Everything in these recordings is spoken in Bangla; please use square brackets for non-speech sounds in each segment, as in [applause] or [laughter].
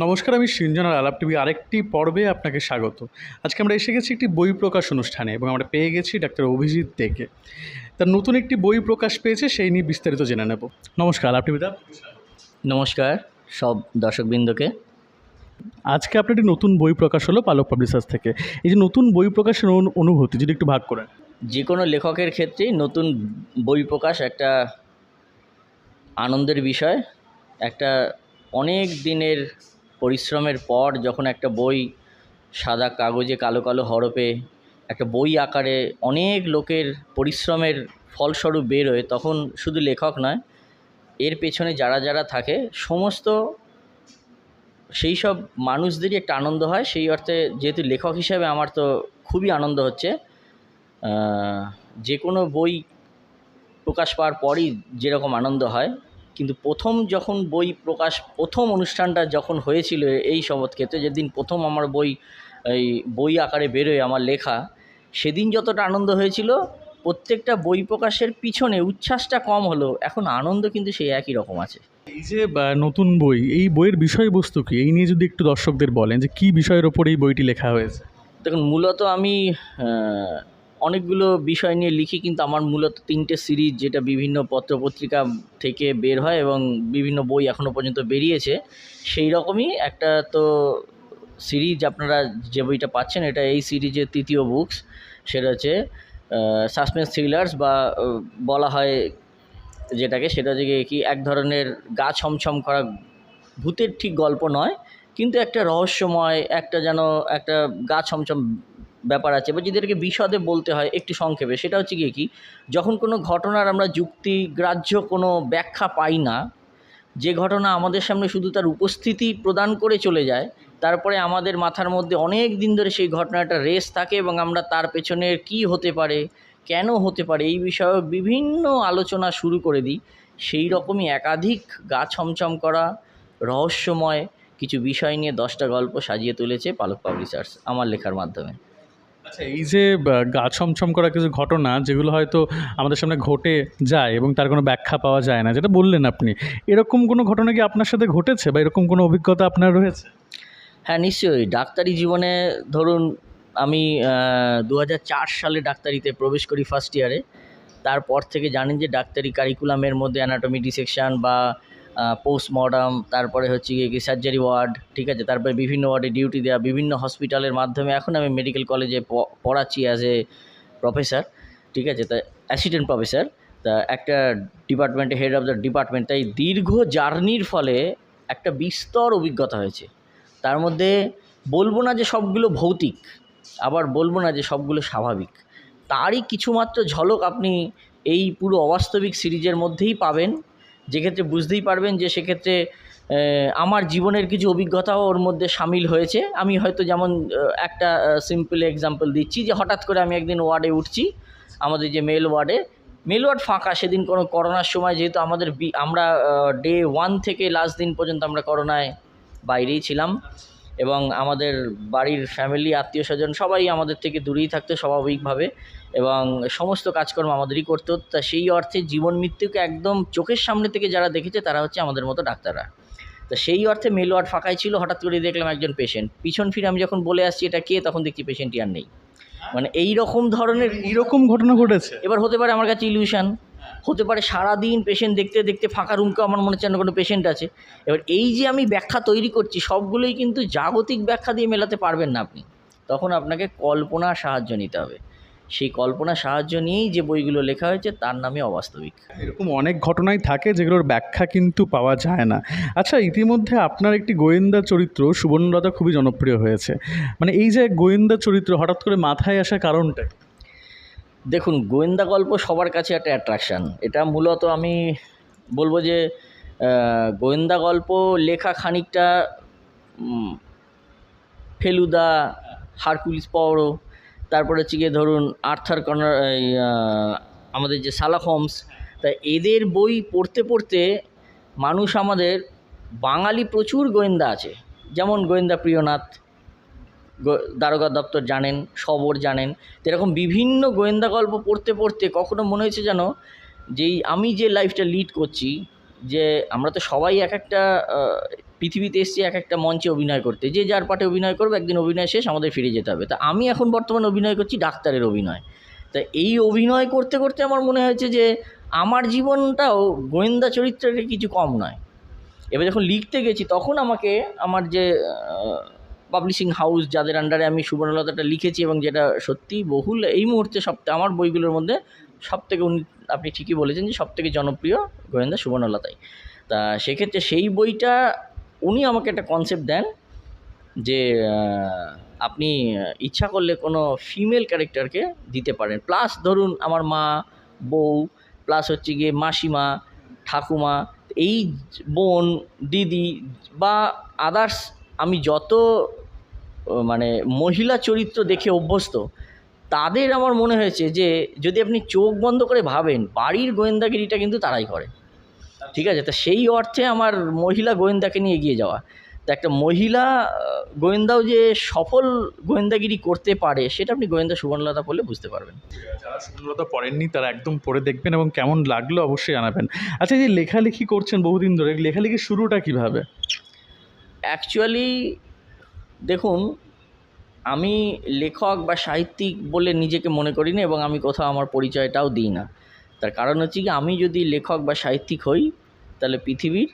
নমস্কার আমি সিঞ্জনার আলাপ টিভি আরেকটি পর্বে আপনাকে স্বাগত। আজকে আমরা এসে গেছি একটি বই প্রকাশ অনুষ্ঠানে এবং আমরা পেয়ে গেছি ডাক্তার অভিজিৎ দেকে। তার নতুন একটি বই প্রকাশ পেয়েছে সেই নিয়ে বিস্তারিত জেনে নেব। নমস্কার আলাপ টিভিদা নমস্কার সব দর্শকবৃন্দকে। আজকে আপনার একটি নতুন বই প্রকাশ হলো পালক পাবলিশার্স থেকে। এই যে নতুন বই প্রকাশের অনু- অনুভূতি যদি একটু ভাগ করেন। যে কোনো লেখকের ক্ষেত্রেই নতুন বই প্রকাশ একটা আনন্দের বিষয় একটা অনেক দিনের পরিশ্রমের পর যখন একটা বই সাদা কাগজে কালো কালো হরপে, একটা বই আকারে অনেক লোকের পরিশ্রমের ফলস্বরূপ বেরোয় তখন শুধু লেখক নয়, এর পেছনে যারা যারা থাকে, সমস্ত সেই সব মানুষদেরই একটা আনন্দ হয়। সেই অর্থে যেহেতু লেখক হিসাবে আমার তো খুবই আনন্দ হচ্ছে যে কোনো বই প্রকাশ পাওয়ার পরই যেরকম আনন্দ হয় কিন্তু প্রথম যখন বই প্রকাশ প্রথম অনুষ্ঠানটা যখন হয়েছিল এই শপথ ক্ষেত্রে যেদিন প্রথম আমার বই এই বই আকারে বেরোয় আমার লেখা সেদিন যতটা আনন্দ হয়েছিল প্রত্যেকটা বই প্রকাশের পিছনে উচ্ছ্বাসটা কম হলো এখন আনন্দ কিন্তু সেই একই রকম আছে। এই যে বা, নতুন বই এই বইয়ের বিষয়বস্তু কি? এই নিয়ে যদি একটু দর্শকদের বলেন যে কী বিষয়ের ওপর এই বইটি লেখা হয়েছে? দেখুন মূলত আমি অনেকগুলো বিষয় নিয়ে লিখি, কিন্তু আমার মূলত তিনটে সিরিজ যেটা বিভিন্ন পত্রপত্রিকা থেকে বের হয় এবং বিভিন্ন বই এখনও পর্যন্ত বেরিয়েছে, সেই রকমই একটা তো সিরিজ আপনারা যে বইটা পাচ্ছেন, এটা এই সিরিজের তৃতীয় বুকস, সেটা হচ্ছে সাসপেন্স থ্রিলার্স বা বলা হয় যেটাকে, সেটা হচ্ছে কি এক ধরনের গা ছমছম করা ভূতের ঠিক গল্প নয়, কিন্তু একটা রহস্যময়, একটা যেন একটা গা ছমছম ব্যাপার আছে। বা যদি এটাকে বিশদে বলতে হয় একটু সংক্ষেপে, সেটা হচ্ছে গিয়ে কি? যখন কোনো ঘটনার আমরা যুক্তিগ্রাহ্য কোনো ব্যাখ্যা পাই না, যে ঘটনা আমাদের সামনে শুধু তার উপস্থিতি প্রদান করে চলে যায়, তারপরে আমাদের মাথার মধ্যে অনেক দিন ধরে সেই ঘটনাটা রেস থাকে এবং আমরা তার পেছনে কী হতে পারে, কেন হতে পারে, এই বিষয়ে বিভিন্ন আলোচনা শুরু করে দিই। সেই রকমই একাধিক গা ছমছম করা, রহস্যময় কিছু বিষয় নিয়ে দশটা গল্প সাজিয়ে তুলেছে পালক পাবলিশার্স আমার লেখার মাধ্যমে। আচ্ছা এই যে গা ছমছম করা কিছু ঘটনা যেগুলো হয়তো আমাদের সামনে ঘটে যায় এবং তার কোনো ব্যাখ্যা পাওয়া যায় না, যেটা বললেন আপনি, এরকম কোনো ঘটনা কি আপনার সাথে ঘটেছে বা এরকম কোনো অভিজ্ঞতা আপনার রয়েছে? হ্যাঁ নিশ্চয়ই। ডাক্তারি জীবনে ধরুন আমি দু হাজার চার সালে ডাক্তারিতে প্রবেশ করি ফার্স্ট ইয়ারে তারপর থেকে জানেন যে ডাক্তারি কারিকুলামের মধ্যে অ্যানাটমি ডিসেকশন বা পোস্টমর্টম তারপরে হচ্ছে গিয়ে কি সার্জারি ওয়ার্ড ঠিক আছে? তারপরে বিভিন্ন ওয়ার্ডে ডিউটি দেওয়া বিভিন্ন হসপিটালের মাধ্যমে এখন আমি মেডিকেল কলেজে পড়াচ্ছি অ্যাজ এ প্রফেসর ঠিক আছে? তা অ্যাসিস্ট্যান্ট প্রফেসর তা একটা ডিপার্টমেন্টে হেড অফ দ্য ডিপার্টমেন্ট তাই দীর্ঘ জার্নির ফলে একটা বিস্তর অভিজ্ঞতা হয়েছে। তার মধ্যে বলব না যে সবগুলো ভৌতিক, আবার বলব না যে সবগুলো স্বাভাবিক। তারই কিছুমাত্র ঝলক আপনি এই পুরো অবাস্তবিক সিরিজের মধ্যেই পাবেন। যেক্ষেত্রে বুঝতেই পারবেন যে সেক্ষেত্রে আমার জীবনের কিছু অভিজ্ঞতাও ওর মধ্যে সামিল হয়েছে। আমি হয়তো যেমন একটা সিম্পল এক্সাম্পল দিচ্ছি যে হঠাৎ করে আমি একদিন ওয়ার্ডে উঠছি, আমাদের যে মেল ওয়ার্ডে। মেল ওয়ার্ড ফাঁকা, সেদিন কোনো করোনার সময় যেহেতু আমাদের আমরা ডে ওয়ান থেকে লাস্ট দিন পর্যন্ত আমরা করোনায় বাইরেই ছিলাম এবং আমাদের বাড়ির ফ্যামিলি আত্মীয় স্বজন সবাই আমাদের থেকে দূরেই থাকতো স্বাভাবিকভাবে। এবং সমস্ত কাজকর্ম আমাদেরই করতে। হতো তা সেই অর্থে জীবন মৃত্যুকে একদম চোখের সামনে থেকে যারা দেখেছে তারা হচ্ছে আমাদের মতো ডাক্তাররা। তা সেই অর্থে মেল ওয়ার্ড ফাঁকাই ছিল হঠাৎ করে দেখলাম একজন পেশেন্ট পিছন ফিরে আমি যখন বলে আসছি এটা কে? তখন দেখছি পেশেন্টই আর নেই। মানে এই রকম ধরনের এইরকম ঘটনা ঘটেছে? এবার হতে পারে আমার কাছে ইলিউশন হতে পারে সারাদিন পেশেন্ট দেখতে দেখতে ফাঁকা রুমকে আমার মনে হচ্ছে কোনো পেশেন্ট আছে। এবার এই যে আমি ব্যাখ্যা তৈরি করছি সবগুলোই কিন্তু জাগতিক ব্যাখ্যা দিয়ে মেলাতে পারবেন না আপনি। তখন আপনাকে কল্পনার সাহায্য নিতে হবে। সেই কল্পনার সাহায্য নিয়েই যে বইগুলো লেখা হয়েছে তার নামে অবাস্তবিক। এরকম অনেক ঘটনাই থাকে যেগুলোর ব্যাখ্যা কিন্তু পাওয়া যায় না। আচ্ছা ইতিমধ্যে আপনার একটি গোয়েন্দা চরিত্র সুবর্ণলতা খুবই জনপ্রিয় হয়েছে। মানে এই যে গোয়েন্দা চরিত্র হঠাৎ করে মাথায় আসার কারণটা দেখুন গোয়েন্দা গল্প সবার কাছে একটা অ্যাট্রাকশান এটা মূলত আমি বলব যে গোয়েন্দা গল্প লেখা খানিকটা ফেলুদা হারকুলিস পাওয়ারো তারপরে হচ্ছে গিয়ে ধরুন আর্থার কর্নার আমাদের যে সালাক হোমস, তা এদের বই পড়তে পড়তে মানুষ আমাদের বাঙালি প্রচুর গোয়েন্দা আছে। যেমন গোয়েন্দা প্রিয়নাথ দারোগা দপ্তর জানেন, সবর জানেন, এরকম বিভিন্ন গোয়েন্দা গল্প পড়তে পড়তে কখনো মনে হয়েছে যেন যেই আমি যে লাইফটা লিড করছি, যে আমরা তো সবাই এক একটা পৃথিবীতে এসছি এক একটা মঞ্চে অভিনয় করতে। যে যার পাটে অভিনয় করবে, একদিন অভিনয় শেষ, আমাদের ফিরে যেতে হবে। তা আমি এখন বর্তমানে অভিনয় করছি ডাক্তারের অভিনয়। তা এই অভিনয় করতে করতে আমার মনে হয়েছে যে আমার জীবনটাও গোয়েন্দা চরিত্রের কিছু কম নয়। এবার যখন লিখতে গেছি, তখন আমাকে আমার যে পাবলিশিং হাউস যাদের আন্ডারে আমি সুবর্ণলতাটা লিখেছি এবং যেটা সত্যি বহুল, এই মুহূর্তে সব, আমার বইগুলোর মধ্যে সব থেকে উনি, আপনি ঠিকই বলেছেন যে সব থেকে জনপ্রিয় গোয়েন্দা সুবর্ণলতাই। তা সেক্ষেত্রে সেই বইটা উনি আমাকে একটা কনসেপ্ট দেন যে আপনি ইচ্ছা করলে কোনো ফিমেল ক্যারেক্টারকে দিতে পারেন। প্লাস ধরুন আমার মা, বউ প্লাস হচ্ছে গিয়ে মাসিমা, ঠাকুমা, এই বোন, দিদি বা আদার্স আমি যত মানে মহিলা চরিত্র দেখে অভ্যস্ত, তাদের আমার মনে হয়েছে যে, যদি আপনি চোখ বন্ধ করে ভাবেন, বাড়ির গোয়েন্দাগিরিটা কিন্তু তারাই করে। ঠিক আছে? তা সেই অর্থে আমার মহিলা গোয়েন্দাকে নিয়ে এগিয়ে যাওয়া। তা একটা মহিলা গোয়েন্দাও যে সফল গোয়েন্দাগিরি করতে পারে সেটা আপনি গোয়েন্দা সুবর্ণলতা পড়লে বুঝতে পারবেন। যারা সুন্দরতা পড়েননি তারা একদম পড়ে দেখবেন এবং কেমন লাগল অবশ্যই জানাবেন। আচ্ছা যে লেখালেখি করছেন বহুদিন ধরে লেখালেখির শুরুটা কীভাবে? অ্যাকচুয়ালি দেখুন আমি লেখক বা সাহিত্যিক বলে নিজেকে মনে করি না এবং আমি কোথাও আমার পরিচয়টাও দিই না। তার কারণ হচ্ছে কি, আমি যদি লেখক বা সাহিত্যিক হই, তাহলে পৃথিবীর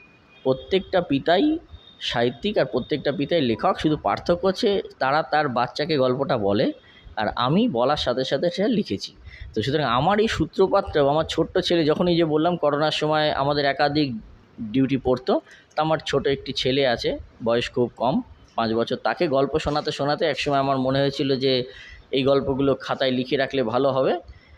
প্রত্যেকটা পিতাই সাহিত্যিক আর প্রত্যেকটা পিতাই লেখক। শুধু পার্থক্য হচ্ছে তারা তার বাচ্চাকে গল্পটা বলে আর আমি বলার সাথে সাথে সেটা লিখেছি। তো সুতরাং আমার এই সূত্রপাতটা আমার ছোট্ট ছেলে, যখনই যে বললাম করোনার সময় আমাদের একাধিক ডিউটি পড়তো, তা আমার ছোট একটি ছেলে আছে, বয়স খুব কম, পাঁচ বছর। তাকে গল্প শোনাতে শোনাতে একসময় আমার মনে হয়েছিল যে, এই গল্পগুলো খাতায় লিখে রাখলে ভালো হবে।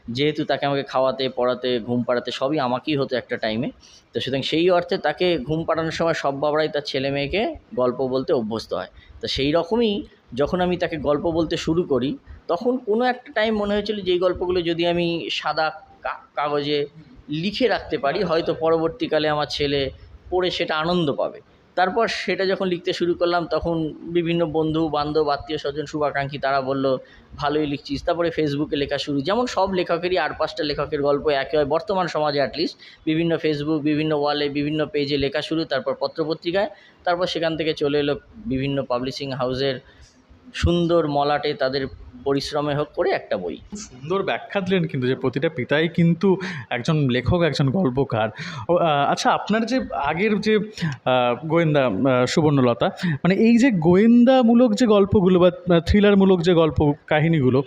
যেহেতু তাকে আমাকে খাওয়াতে, পড়াতে, ঘুম পাড়াতে সবই আমাকেই হতো একটা টাইমে তো সুতরাং সেই অর্থে তাকে ঘুম পাড়ানোর সময় সব বাবারাই তার ছেলে মেয়েকে গল্প বলতে অভ্যস্ত হয়। তো সেই রকমই যখন আমি তাকে গল্প বলতে শুরু করি, তখন কোনো একটা টাইম মনে হয়েছিল যে এই গল্পগুলো যদি আমি সাদা কাগজে লিখে রাখতে পারি, হয়তো পরবর্তীকালে আমার ছেলে পড়ে সেটা আনন্দ পাবে। তারপর সেটা যখন লিখতে শুরু করলাম, তখন বিভিন্ন বন্ধু, বান্ধব, আত্মীয় স্বজন, শুভাকাঙ্ক্ষী তারা বলল, ভালোই লিখছিস। তারপরে ফেসবুকে লেখা শুরু। যেমন সব লেখকেরই আর পাঁচটা লেখকের গল্প একে হয়, বর্তমান সমাজে অ্যাটলিস্ট বিভিন্ন ফেসবুক বিভিন্ন ওয়ালে বিভিন্ন পেজে লেখা শুরু, তারপর পত্রপত্রিকায়। তারপর সেখান থেকে চলে এলো বিভিন্ন পাবলিশিং হাউসের সুন্দর মলাটে তাদের পরিশ্রমে হোক করে একটা বই। সুন্দর ব্যাখ্যা দিলেন কিন্তু যে প্রতিটা পিতাই কিন্তু একজন লেখক, একজন গল্পকার। আচ্ছা আপনার যে আগের যে গোয়েন্দা সুবর্ণলতা মানে এই যে গোয়েন্দামূলক যে গল্পগুলো বা থ্রিলারমূলক যে গল্প কাহিনীগুলো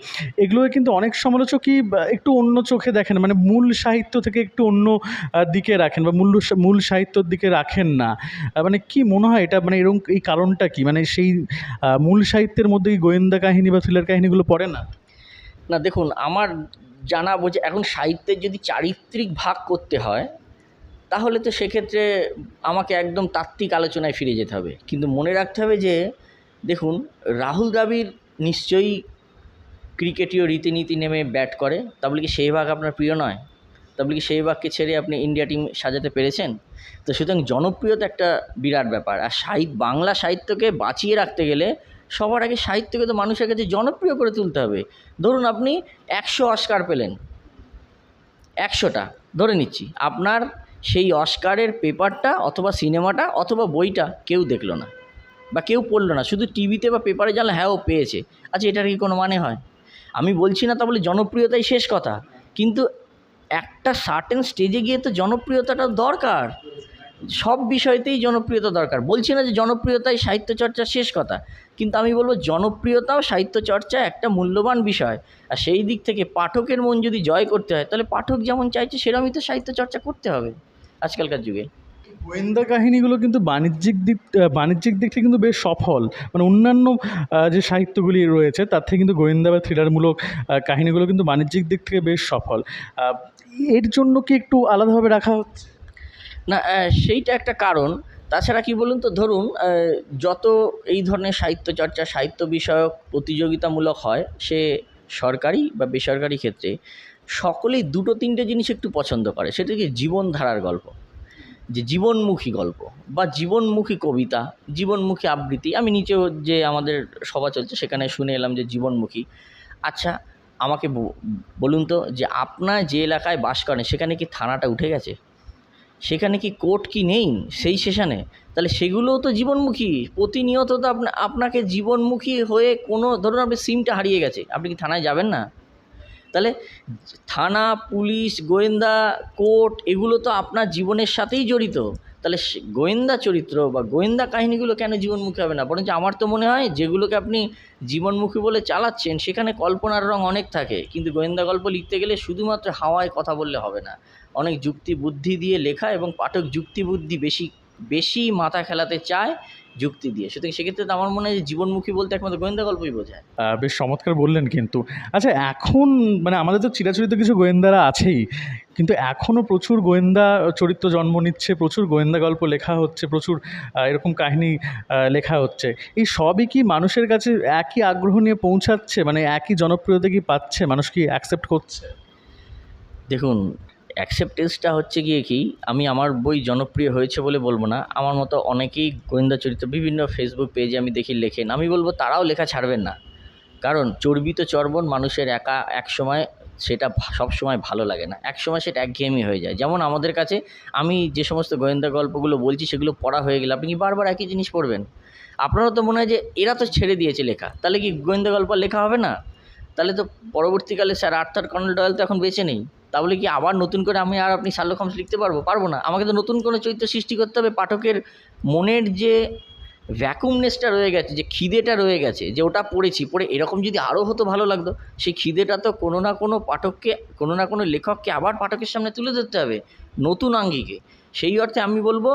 এগুলো কিন্তু অনেক সমালোচকই একটু অন্য চোখে দেখেন মানে মূল সাহিত্য থেকে একটু অন্য দিকে রাখেন বা মূল মূল সাহিত্যর দিকে রাখেন না। মানে কি মনে হয় এটা মানে এরকম এই কারণটা কি? মানে সেই মূল সাহিত্যের মধ্যে গোয়েন্দা কাহিনী বা থ্রিলার কাহিনীগুলো পড়ে না। না, দেখুন, আমার জানা বোঝে এখন সাহিত্যের যদি চারিত্রিক ভাগ করতে হয়, তাহলে তো সেক্ষেত্রে আমাকে একদম তাত্ত্বিক আলোচনায় ফিরে যেতে হবে। কিন্তু মনে রাখতে হবে যে, দেখুন, রাহুল দ্রাবিড় নিশ্চয়ই ক্রিকেটীয় রীতিনীতি নেমে ব্যাট করে। তা বলে কি সেই ভাগ আপনার প্রিয় নয়? তা বলে কি সেই ভাগকে ছেড়ে আপনি ইন্ডিয়া টিম সাজাতে পেরেছেন? তো সুতরাং জনপ্রিয়তা একটা বিরাট ব্যাপার। আর সাহিত্য বাংলা সাহিত্যকে বাঁচিয়ে রাখতে গেলে সবার আগে সাহিত্যকে তো মানুষের কাছে জনপ্রিয় করে তুলতে হবে। ধরুন আপনি একশো অস্কার পেলেন। একশোটা, ধরে নিচ্ছি। আপনার সেই অস্কারের পেপারটা অথবা সিনেমাটা অথবা বইটা কেউ দেখল না বা কেউ পড়ল না। শুধু টিভিতে বা পেপারে জানলে হ্যাঁ ও পেয়েছে। আচ্ছা এটার কি কোনো মানে হয়? আমি বলছি না তা বলে জনপ্রিয়তাই শেষ কথা। কিন্তু একটা সার্টেন স্টেজে গিয়ে তো জনপ্রিয়তাটা দরকার। সব বিষয়তেই জনপ্রিয়তা দরকার। বলছি না যে জনপ্রিয়তাই সাহিত্য চর্চার শেষ কথা, কিন্তু আমি বলব জনপ্রিয়তাও সাহিত্য চর্চা একটা মূল্যবান বিষয়। আর সেই দিক থেকে পাঠকের মন যদি জয় করতে হয়, তাহলে পাঠক যেমন চাইছে সেরকমই তো সাহিত্য চর্চা করতে হবে আজকালকার যুগে। গোয়েন্দা কাহিনীগুলো কিন্তু বাণিজ্যিক দিক বাণিজ্যিক দিক থেকে কিন্তু বেশ সফল। মানে অন্যান্য যে সাহিত্যগুলি রয়েছে, তার থেকে কিন্তু গোয়েন্দা বা থ্রিলারমূলক কাহিনীগুলো কিন্তু বাণিজ্যিক দিক থেকে বেশ সফল। এর জন্য কি একটু আলাদাভাবে রাখা হচ্ছে? না সেইটা একটা কারণ। তাছাড়া কি বলুন তো, ধরুন যত এই ধরনের সাহিত্য চর্চা, সাহিত্য বিষয়ক প্রতিযোগিতামূলক হয়, সে সরকারি বা বেসরকারি ক্ষেত্রে সকলেই দুটো, তিনটে জিনিস একটু পছন্দ করে। সেটা কি জীবনধারার গল্প, যে জীবনমুখী গল্প বা জীবনমুখী কবিতা, জীবনমুখী আবৃত্তি। আমি নিচেও যে আমাদের সভা চলছে, সেখানে শুনে এলাম যে জীবনমুখী। আচ্ছা আমাকে বলুন তো, যে আপনার যে এলাকায় বাস করেন, সেখানে কি থানাটা উঠে গেছে? সেখানে কি কোর্ট কি নেই সেই সেশানে? তাহলে সেগুলোও তো জীবনমুখী। প্রতিনিয়ত তো আপনা, আপনাকে জীবনমুখী হয়ে কোনো, ধরুন আপনি সিমটা হারিয়ে গেছে, আপনি কি থানায় যাবেন না? তাহলে থানা, পুলিশ, গোয়েন্দা, কোর্ট, এগুলো তো আপনার জীবনের সাথেই জড়িত। তাহলে গোয়েন্দা চরিত্র বা গোয়েন্দা কাহিনীগুলো কেন জীবনমুখী হবে না? বরঞ্চ আমার তো মনে হয় যেগুলোকে আপনি জীবনমুখী বলে চালাচ্ছেন, সেখানে কল্পনার রং অনেক থাকে। কিন্তু গোয়েন্দা গল্প লিখতে গেলে শুধুমাত্র হাওয়ায় কথা বললে হবে না। অনেক যুক্তি বুদ্ধি দিয়ে লেখা এবং পাঠক যুক্তি বুদ্ধি বেশি বেশি মাথা খেলাতে চায় যুক্তি দিয়ে। সুতরাং সেক্ষেত্রে তো আমার মনে হয় জীবনমুখী বলতে একমাত্র গোয়েন্দা গল্পই বোঝায়। বেশ চমৎকার বললেন কিন্তু। আচ্ছা এখন মানে আমাদের তো চিরাচরিত কিছু গোয়েন্দারা আছেই কিন্তু এখনও প্রচুর গোয়েন্দা চরিত্র জন্ম নিচ্ছে প্রচুর গোয়েন্দা গল্প লেখা হচ্ছে প্রচুর এরকম কাহিনী লেখা হচ্ছে। এই সবই কি মানুষের কাছে একই আগ্রহ নিয়ে পৌঁছাচ্ছে? মানে একই জনপ্রিয়তা কি পাচ্ছে? মানুষ কি অ্যাকসেপ্ট করছে? দেখুন অ্যাকসেপ্টেন্সটা হচ্ছে গিয়ে কি, আমি আমার বই জনপ্রিয় হয়েছে বলে বলব না। আমার মতো অনেকেই গোয়েন্দা চরিত্র, বিভিন্ন ফেসবুক পেজে আমি দেখি লেখেন। আমি বলব তারাও লেখা ছাড়বেন না। কারণ চর্বিত চর্বণ মানুষের একা এক সময় সেটা সব সময় ভালো লাগে না। এক সময় সেটা একঘেয়েমি হয়ে যায়। যেমন আমাদের কাছে আমি যে সমস্ত গোয়েন্দা গল্পগুলো বলছি সেগুলো পড়া হয়ে গেলে আপনি কি বারবার একই জিনিস পড়বেন? আপনারও তো মনে হয় যে এরা তো ছেড়ে দিয়েছে লেখা। তাহলে কি গোয়েন্দা গল্প লেখা হবে না? তাহলে তো পরবর্তীকালে স্যার আর্থার কর্নেল ডয়েল তো এখন বেঁচে নেই। তাহলে কি আবার নতুন করে আমি আর আপনি শার্লক হোমস লিখতে পারব? পারব না। আমাকে তো নতুন কোনো চরিত্র সৃষ্টি করতে হবে। পাঠকের মনের যে ভ্যাকুমনেসটা রয়ে গেছে, যে খিদেটা রয়ে গেছে, যে ওটা পড়েছি, পড়ে এরকম যদি আরও হতো ভালো লাগতো, সেই খিদেটা তো কোনো না কোনো পাঠককে, কোনো না কোনো লেখককে আবার পাঠকের সামনে তুলে ধরতে হবে নতুন আঙ্গিকে। সেই অর্থে আমি বলব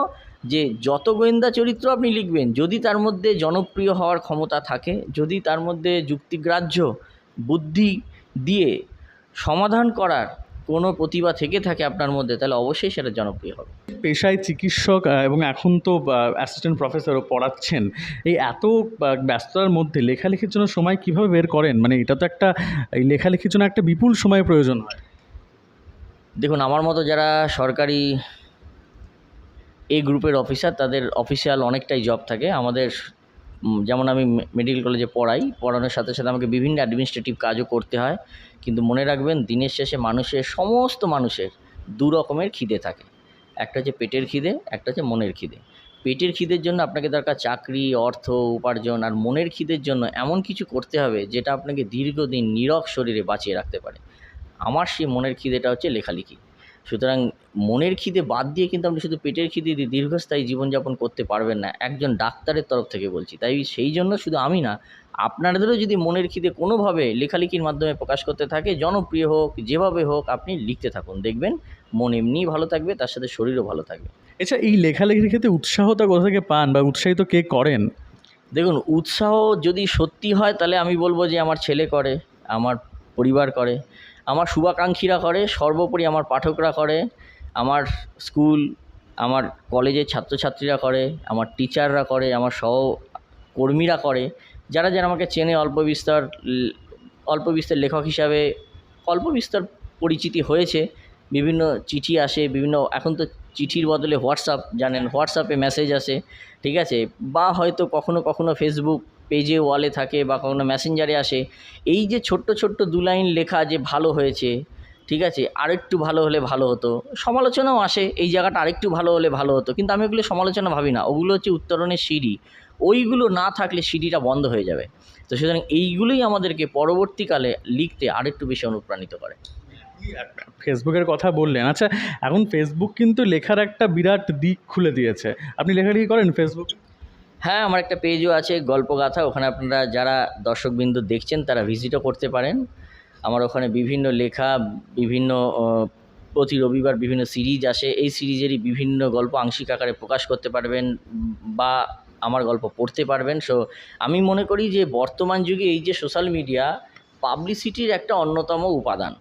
যে, যত গোয়েন্দা চরিত্র আপনি লিখবেন, যদি তার মধ্যে জনপ্রিয় হওয়ার ক্ষমতা থাকে, যদি তার মধ্যে যুক্তিগ্রাহ্য বুদ্ধি দিয়ে সমাধান করার কোনো প্রতিভা থেকে থাকে আপনার মধ্যে তাহলে অবশ্যই সেটা জনপ্রিয় হবে। পেশায় চিকিৎসক এবং এখন তো অ্যাসিস্ট্যান্ট প্রফেসরও পড়াচ্ছেন। এই এত ব্যস্ততার মধ্যে লেখালেখির জন্য সময় কীভাবে বের করেন? মানে এটা তো একটা এই লেখালেখির জন্য একটা বিপুল সময় প্রয়োজন হয়। দেখুন আমার মতো যারা সরকারি এই গ্রুপের অফিসার তাদের অফিসিয়াল অনেকটাই জব থাকে। আমাদের যেমন আমি মেডিকেল কলেজে পড়াই, পড়ানোর সাথে সাথে আমাকে বিভিন্ন অ্যাডমিনিস্ট্রেটিভ কাজও করতে হয়। কিন্তু মনে রাখবেন, দিনের শেষে মানুষের, সমস্ত মানুষের দু রকমের খিদে থাকে। একটা হচ্ছে পেটের খিদে, একটা হচ্ছে মনের খিদে। পেটের খিদের জন্য আপনাকে দরকার চাকরি, অর্থ, উপার্জন, আর মনের খিদের জন্য এমন কিছু করতে হবে, যেটা আপনাকে দীর্ঘদিন নীরব শরীরে বাঁচিয়ে রাখতে পারে। আমার সেই মনের খিদেটা হচ্ছে লেখালেখি। সুতরাং মনের খিদে বাদ দিয়ে কিন্তু আপনি শুধু পেটের খিদে দিয়ে দীর্ঘস্থায়ী জীবনযাপন করতে পারবেন না একজন ডাক্তারের তরফ থেকে বলছি। তাই সেই জন্য শুধু আমি না আপনাদেরও যদি মনের খিদে কোনোভাবে লেখালেখির মাধ্যমে প্রকাশ করতে থাকে জনপ্রিয় হোক যেভাবে হোক আপনি লিখতে থাকুন। দেখবেন মন এমনিই ভালো থাকবে তার সাথে শরীরও ভালো থাকবে। আচ্ছা এই লেখালেখির ক্ষেত্রে উৎসাহটা কোথা থেকে পান বা উৎসাহিত কে করেন? দেখুন উৎসাহ যদি সত্যি হয় তাহলে আমি বলব যে আমার ছেলে করে আমার পরিবার করে। আমার শুভাকাঙ্ক্ষীরা করে, সর্বোপরি আমার পাঠকরা করে, আমার স্কুল, আমার কলেজের ছাত্রছাত্রীরা করে, আমার টিচাররা করে, আমার সহকর্মীরা করে, যারা যারা আমাকে চেনে অল্প বিস্তর অল্প বিস্তর লেখক হিসাবে, অল্প বিস্তর পরিচিতি হয়েছে, বিভিন্ন চিঠি আসে, বিভিন্ন, এখন তো চিঠির বদলে হোয়াটসঅ্যাপ, জানেন, হোয়াটসঅ্যাপে মেসেজ আসে, ঠিক আছে? বা হয়তো কখনো কখনো ফেসবুক পেজে ওয়ালে থাকে বা কখনো মেসেঞ্জারে আসে, এই যে ছোট্ট ছোট্ট দু লাইন লেখা যে ভালো হয়েছে, ঠিক আছে, আরেকটু ভালো হলে ভালো হতো, সমালোচনাও আসে, এই জায়গাটা আরেকটু ভালো হলে ভালো হতো, কিন্তু আমি ওগুলো সমালোচনা ভাবি না, ওগুলো হচ্ছে উত্তরণের সিঁড়ি, ওইগুলো না থাকলে সিঁড়িটা বন্ধ হয়ে যাবে, তো সুতরাং এইগুলোই আমাদেরকে পরবর্তীকালে লিখতে আরেকটু বেশি অনুপ্রাণিত করে। ফেসবুকের কথা বললেন আচ্ছা এখন ফেসবুক কিন্তু লেখার একটা বিরাট দিক খুলে দিয়েছে, আপনি লেখালেখি করেন ফেসবুক? হ্যাঁ আমার একটা পেজও আছে, গল্পগাথা। ওখানে আপনারা যারা দর্শকবৃন্দ দেখছেন, তারা ভিজিটও করতে পারেন। আমার ওখানে বিভিন্ন লেখা, বিভিন্ন প্রতি রবিবার বিভিন্ন সিরিজ আসে। এই সিরিজেরই বিভিন্ন গল্প আংশিক আকারে প্রকাশ করতে পারবেন বা আমার গল্প পড়তে পারবেন। সো আমি মনে করি যে, বর্তমান যুগে এই যে সোশ্যাল মিডিয়া পাবলিসিটির একটা অন্যতম উপাদান।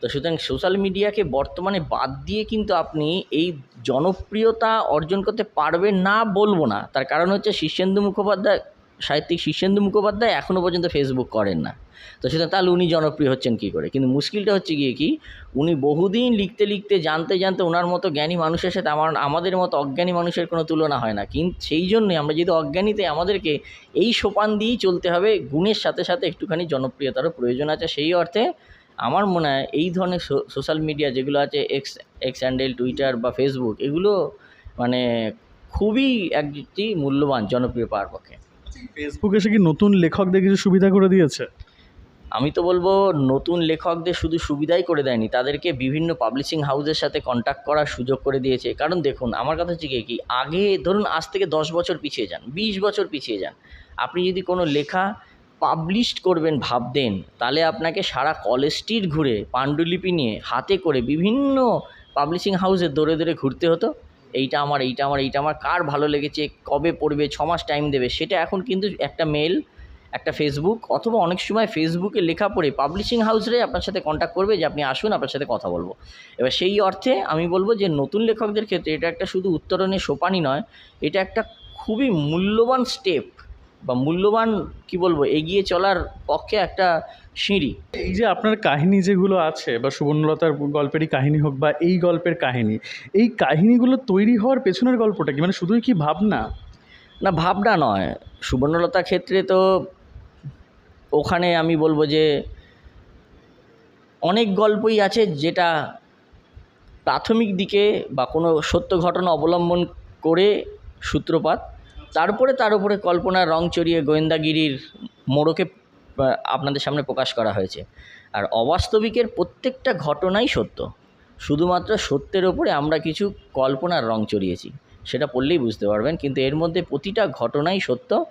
তো সুতরাং সোশ্যাল মিডিয়াকে বর্তমানে বাদ দিয়ে কিন্তু আপনি এই জনপ্রিয়তা অর্জন করতে পারবেন না বলব না। তার কারণ হচ্ছে শীর্ষেন্দু মুখোপাধ্যায়, সাহিত্যিক শীর্ষেন্দু মুখোপাধ্যায় এখনও পর্যন্ত ফেসবুক করেন না। তো সুতরাং তাহলে উনি জনপ্রিয় হচ্ছেন কী করে? কিন্তু মুশকিলটা হচ্ছে গিয়ে কি? উনি বহুদিন লিখতে লিখতে, জানতে জানতে ওনার মতো জ্ঞানী মানুষের সাথে আমার, আমাদের মতো অজ্ঞানী মানুষের কোনো তুলনা হয় না। কিন্তু সেই জন্যে আমরা যদি অজ্ঞানীতে আমাদেরকে এই সোপান দিয়েই চলতে হবে, গুণের সাথে সাথে একটুখানি জনপ্রিয়তারও প্রয়োজন আছে। সেই অর্থে আমার মনে হয় এই ধরনের সোশ্যাল মিডিয়া যেগুলো আছে এক্স এক্স হ্যান্ডেল টুইটার বা ফেসবুক এগুলো মানে খুবই একটি মূল্যবান জনপ্রিয় পাওয়ার পক্ষে। ফেসবুক এসে কি নতুন লেখকদের কিছু সুবিধা করে দিয়েছে? আমি তো বলব নতুন লেখকদের শুধু সুবিধাই করে দেয়নি তাদেরকে বিভিন্ন পাবলিশিং হাউসের সাথে কন্ট্যাক্ট করার সুযোগ করে দিয়েছে। কারণ দেখুন আমার কথা হচ্ছে কি কি আগে ধরুন আজ থেকে দশ বছর পিছিয়ে যান বিশ বছর পিছিয়ে যান। আপনি যদি কোনো লেখা পাবলিশড করবেন ভাবতেন তাহলে আপনাকে সারা কলেজ স্ট্রিট ঘুরে, পাণ্ডুলিপি নিয়ে হাতে করে বিভিন্ন পাবলিশিং হাউসে দৌড়ে দৌড়ে ঘুরতে হতো। এইটা আমার এইটা আমার এইটা আমার, কার ভালো লেগেছে, কবে পড়বে, ছ মাস টাইম দেবে, সেটা এখন কিন্তু একটা মেল একটা ফেসবুক অথবা অনেক সময় ফেসবুকে লেখা পড়ে পাবলিশিং হাউসরাই আপনার সাথে কন্ট্যাক্ট করবে যে আপনি আসুন, আপনার সাথে কথা বলব। এবার সেই অর্থে আমি বলব যে নতুন লেখকদের ক্ষেত্রে এটা একটা শুধু উত্তরণের সোপানই নয়, এটা একটা খুবই মূল্যবান স্টেপ বা মূল্যবান কি বলব এগিয়ে চলার পক্ষে একটা সিঁড়ি। এই যে আপনার কাহিনী যেগুলো আছে বা সুবর্ণলতার গল্পেরই কাহিনী হোক বা এই গল্পের কাহিনী এই কাহিনীগুলো তৈরি হওয়ার পেছনের গল্পটা কি? মানে শুধুই কি ভাবনা? না ভাবনা নয়। সুবর্ণলতার ক্ষেত্রে তো ওখানে আমি বলব যে অনেক গল্পই আছে যেটা প্রাথমিক দিকে বা কোনো সত্য ঘটনা অবলম্বন করে সূত্রপাত তারপরে তার উপরে কল্পনার রং চড়িয়ে গোয়েন্দাগিরির মোড়কে আপনাদের সামনে প্রকাশ করা হয়েছে। আর অবাস্তবিকের প্রত্যেকটা ঘটনাই সত্য। শুধুমাত্র সত্যের ওপরে আমরা কিছু কল্পনার রং চড়িয়েছি সেটা পড়লেই বুঝতে পারবেন কিন্তু এর মধ্যে প্রতিটা ঘটনাই সত্য।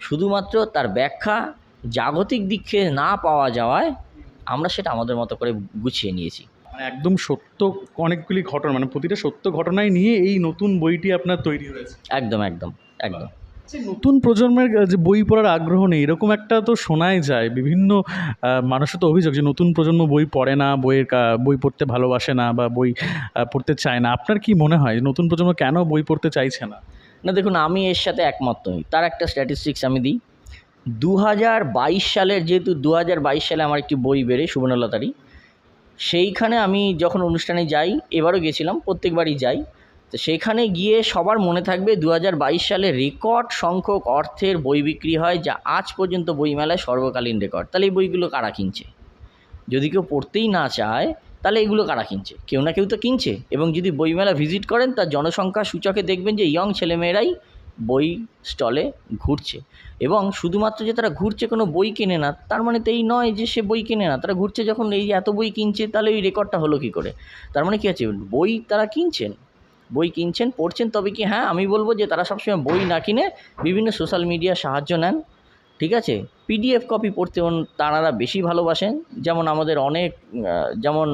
শুধুমাত্র তার ব্যাখ্যা জাগতিক দিকে না পাওয়া যাওয়ায় আমরা সেটা আমাদের মতো করে গুছিয়ে নিয়েছি। মানে একদম সত্য অনেকগুলি ঘটনা মানে প্রতিটা সত্য ঘটনায় নিয়ে এই নতুন বইটি আপনার তৈরি হয়েছে। একদম একদম। একদম। নতুন প্রজন্মের যে বই পড়ার আগ্রহ নেই এরকম একটা তো শোনাই যায়। বিভিন্ন মানুষের তো অভিযোগ যে নতুন প্রজন্ম বই পড়ে না বইয়ের বই পড়তে ভালোবাসে না বা বই পড়তে চায় না। আপনার কি মনে হয় নতুন প্রজন্ম কেন বই পড়তে চাইছে না? না দেখুন আমি এর সাথে একমত নই। তার একটা স্ট্যাটিস্টিক্স আমি দিই। দু হাজার বাইশ সালের যেহেতু দু হাজার বাইশ সালে আমার একটি বই বেড়ে সুবর্ণলতারই। সেইখানে আমি যখন অনুষ্ঠানে যাই এবারও গেছিলাম প্রত্যেকবারই যাই। তো সেখানে গিয়ে সবার মনে থাকবে দু হাজার বাইশ সালে রেকর্ড সংখ্যক অর্থের বই বিক্রি হয়, যা আজ পর্যন্ত বইমেলায় সর্বকালীন রেকর্ড। তাহলে এই বইগুলো কারা কিনছে? যদি কেউ পড়তেই না চায়, তাহলে এগুলো কারা কিনছে? কেউ না কেউ তো কিনছে। এবং যদি বইমেলা ভিজিট করেন, তার জনসংখ্যা সূচকে দেখবেন যে ইয়ং ছেলেমেয়েরাই বই স্টলে ঘুরছে। এবং শুধুমাত্র যে তারা ঘুরছে কোনো বই কেনে না, তার মানে তো এই নয় যে সে বই কেনে না। তারা ঘুরছে যখন এই এত বই কিনছে, তাহলে ওই রেকর্ডটা হলো কী করে? তার মানে কী আছে? বই তারা কিনছেন? বই কিনছেন, পড়ছেন, তবে কি হ্যাঁ আমি বলব যে তারা সবসময় বই না কিনে বিভিন্ন সোশ্যাল মিডিয়ার সাহায্য নেন, ঠিক আছে? পিডিএফ কপি পড়তে তাঁরা বেশি ভালোবাসেন। যেমন আমাদের অনেক যেমন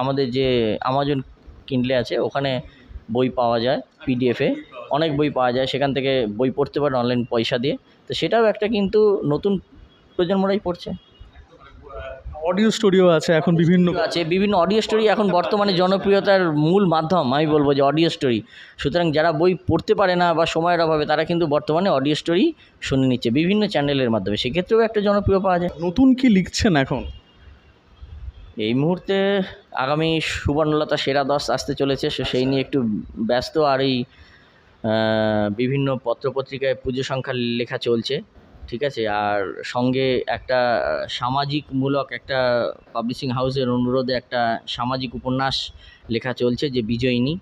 আমাদের যে আমাজন কিনলে আছে, ওখানে বই পাওয়া যায় পিডিএফে অনেক বই পাওয়া যায়, সেখান থেকে বই পড়তে পারেন অনলাইন পয়সা দিয়ে। তো সেটাও একটা কিন্তু নতুন প্রজন্মরাই পড়ছে। অডিও স্টুডিও আছে এখন বিভিন্ন আছে বিভিন্ন অডিও স্টোরি এখন বর্তমানে জনপ্রিয়তার মূল মাধ্যম আমি বলব যে অডিও স্টোরি সুতরাং যারা বই পড়তে পারে না বা সময়ের অভাবে তারা কিন্তু বর্তমানে অডিও স্টোরি শুনে নিচ্ছে বিভিন্ন চ্যানেলের মাধ্যমে। সেক্ষেত্রেও একটা জনপ্রিয় পাওয়া যায়। নতুন কি লিখছেন এখন? এই মুহূর্তে আগামী সুবর্ণলতা সেরা দশ আসতে চলেছে সেই নিয়ে একটু ব্যস্ত। আর এই বিভিন্ন পত্রপত্রিকায় পুজো সংখ্যা লেখা চলছে। ঠিক আছে? আর সঙ্গে একটা সামাজিকমূলক একটা পাবলিশিং হাউসের অনুরোধে একটা সামাজিক উপন্যাস লেখা চলছে যে বিজয়িনী।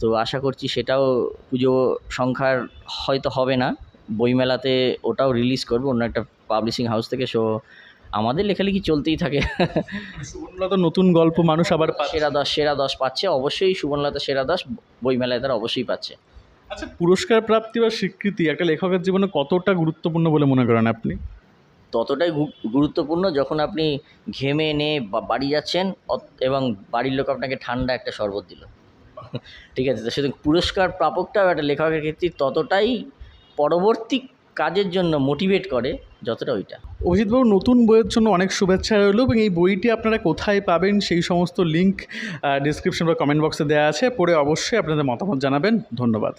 তো আশা করছি সেটাও পুজো সংখ্যার হয়তো হবে না। বইমেলাতে ওটাও রিলিজ করবে অন্য একটা পাবলিশিং হাউস থেকে। সো আমাদের লেখালেখি চলতেই থাকে। সুবর্ণলতা নতুন গল্প মানুষ আবার সেরা দশ সেরা দশ পাচ্ছে। অবশ্যই সুবর্ণলতা সেরা দশ বইমেলায় তারা অবশ্যই পাচ্ছে। আচ্ছা পুরস্কার প্রাপ্তি বা স্বীকৃতি একটা লেখকের জীবনে কতটা গুরুত্বপূর্ণ বলে মনে করেন আপনি? ততটাই গুরুত্বপূর্ণ যখন আপনি ঘেমে এনে বাড়ি যাচ্ছেন এবং বাড়ির লোক আপনাকে ঠান্ডা একটা শরবত দিল। [laughs] ঠিক আছে তো সেদিন পুরস্কার প্রাপকটাও একটা লেখকের ক্ষেত্রে ততটাই পরবর্তী কাজের জন্য মোটিভেট করে যতটা ওইটা। অভিজিৎবাবু নতুন বইয়ের জন্য অনেক শুভেচ্ছা রইল এবং এই বইটি আপনারা কোথায় পাবেন সেই সমস্ত লিঙ্ক ডিসক্রিপশন বা কমেন্ট বক্সে দেওয়া আছে পড়ে অবশ্যই আপনাদের মতামত জানাবেন। ধন্যবাদ।